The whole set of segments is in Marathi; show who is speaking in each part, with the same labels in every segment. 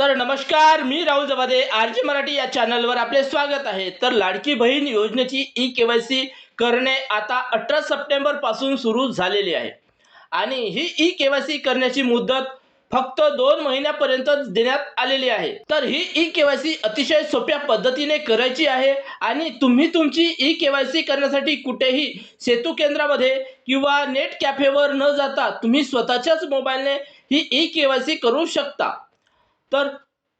Speaker 1: तर नमस्कार मी राहुल जवादे आर जी मराठी या चॅनलवर आपले स्वागत आहे. तर लाडकी बहीण योजनेची ई के वाय सी करणे आता अठरा सप्टेंबरपासून सुरू झालेली आहे. आणि ही ई के वाय सी करण्याची मुदत फक्त दोन महिन्यापर्यंत देण्यात आलेली आहे. तर ही ई के वाय सी अतिशय सोप्या पद्धतीने करायची आहे आणि तुम्ही तुमची ई के वाय सी करण्यासाठी कुठेही सेतू केंद्रामध्ये किंवा नेट कॅफेवर न जाता तुम्ही स्वतःच्याच मोबाईलने ही ई के वाय सी करू शकता. तर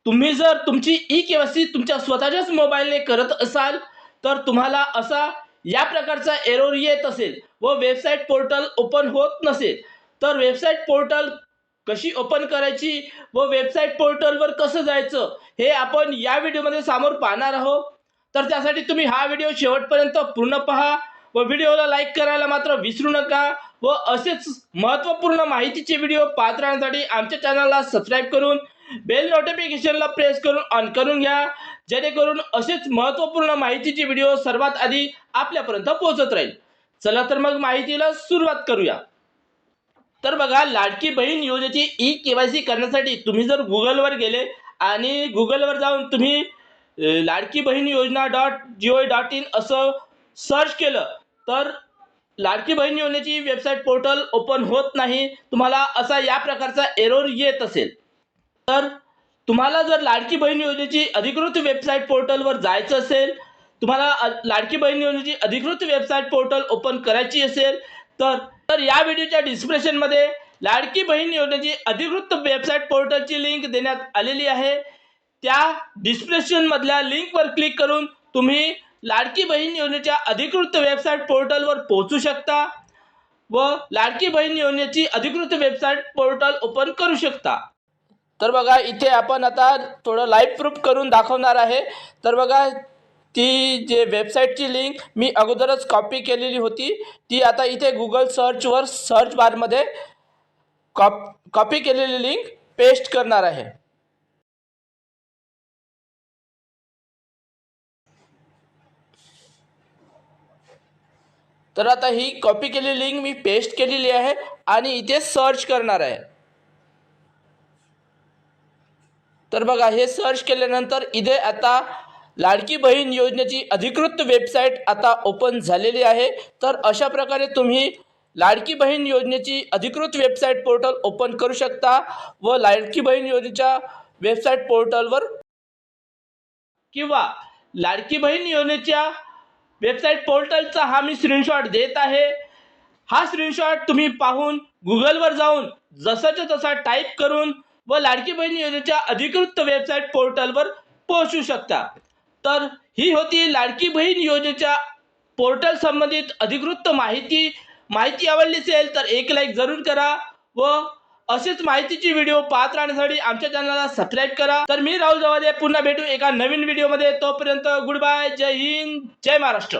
Speaker 1: तुम्ही जर तुमची ई के वाय सी तुमच्या स्वतःच्याच मोबाईलने करत असाल तर तुम्हाला असा या प्रकारचा एरोर येत असेल व वेबसाईट पोर्टल ओपन होत नसेल. तर वेबसाईट पोर्टल कशी ओपन करायची व वेबसाईट पोर्टलवर कसं जायचं हे आपण या व्हिडिओमध्ये समोर पाहणार आहोत. तर त्यासाठी तुम्ही हा व्हिडिओ शेवटपर्यंत पूर्ण पहा व व्हिडिओला लाईक करायला मात्र विसरू नका व असेच महत्त्वपूर्ण माहितीचे व्हिडिओ पाहत राहण्यासाठी आमच्या चॅनलला सबस्क्राईब करून बेल नोटिफिकेशनला प्रेस करून ऑन करून घ्या. जेणेकरून असेच महत्त्वपूर्ण माहितीचे व्हिडिओ सर्वात आधी आपल्यापर्यंत पोहोचत राहील. चला तर मग माहितीला सुरुवात करूया. तर बघा लाडकी बहीण योजनेची ई के करण्यासाठी तुम्ही जर गुगलवर गेले आणि गुगलवर जाऊन तुम्ही Ladki Bahin Yojana dot G O dot in असं सर्च केलं तर लाडकी बहीण योजनेची वेबसाईट पोर्टल ओपन होत नाही. तुम्हाला असा या प्रकारचा एरोर येत असेल. तर तुम्हाला जर लाडकी बहीण योजनेची अधिकृत वेबसाईट पोर्टलवर जायचं असेल तुम्हाला लाडकी बहीण योजनेची अधिकृत वेबसाईट पोर्टल ओपन करायची असेल तर तर या व्हिडिओच्या डिस्क्रिप्शनमध्ये लाडकी बहीण योजनेची अधिकृत वेबसाईट पोर्टलची लिंक देण्यात आलेली आहे. त्या डिस्क्रिप्शनमधल्या लिंकवर क्लिक करून तुम्ही लाडकी बहीण योजनेच्या अधिकृत वेबसाईट पोर्टलवर पोहोचू शकता व लाडकी बहीण योजनेची अधिकृत वेबसाईट पोर्टल ओपन करू शकता. तर बघा इथे आपण आता थोडं लाईव्ह प्रूफ करून दाखवणार आहे. तर बघा ती जे वेबसाईटची लिंक मी अगोदरच कॉपी केलेली होती. ती आता इथे गुगल सर्चवर सर्च बारमध्ये कॉप कॉपी केलेली लिंक पेस्ट करणार आहे. तर आता ही कॉपी केलेली लिंक मी पेस्ट केलेली आहे आणि इथे सर्च करणार आहे. तर बघा हे सर्च केल्यानंतर इथे आता लाडकी बहीण योजनेची अधिकृत वेबसाईट आता ओपन झालेली आहे. तर अशा प्रकारे तुम्ही लाडकी बहीण योजनेची अधिकृत वेबसाईट पोर्टल ओपन करू शकता व लाडकी बहीण योजनेच्या वेबसाईट पोर्टलवर किंवा लाडकी बहीण योजनेच्या वेबसाईट पोर्टलचा हा मी स्क्रीनशॉट देत आहे. हा स्क्रीनशॉट तुम्ही पाहून गुगलवर जाऊन जसाच्या तसा टाईप करून व लाडकी बहीण योजनेच्या अधिकृत वेबसाईट पोर्टलवर पोहोचू शकता. तर ही होती लाडकी बहीण योजनेच्या पोर्टल संबंधित अधिकृत माहिती. माहिती आवडली असेल तर एक लाईक जरूर करा व असेच माहितीची व्हिडिओ पाहत राहण्यासाठी आमच्या चॅनलला सबस्क्राईब करा. तर मी राहुल जवादे पुन्हा भेटू एका नवीन व्हिडिओमध्ये. तोपर्यंत गुड बाय. जय हिंद. जय महाराष्ट्र.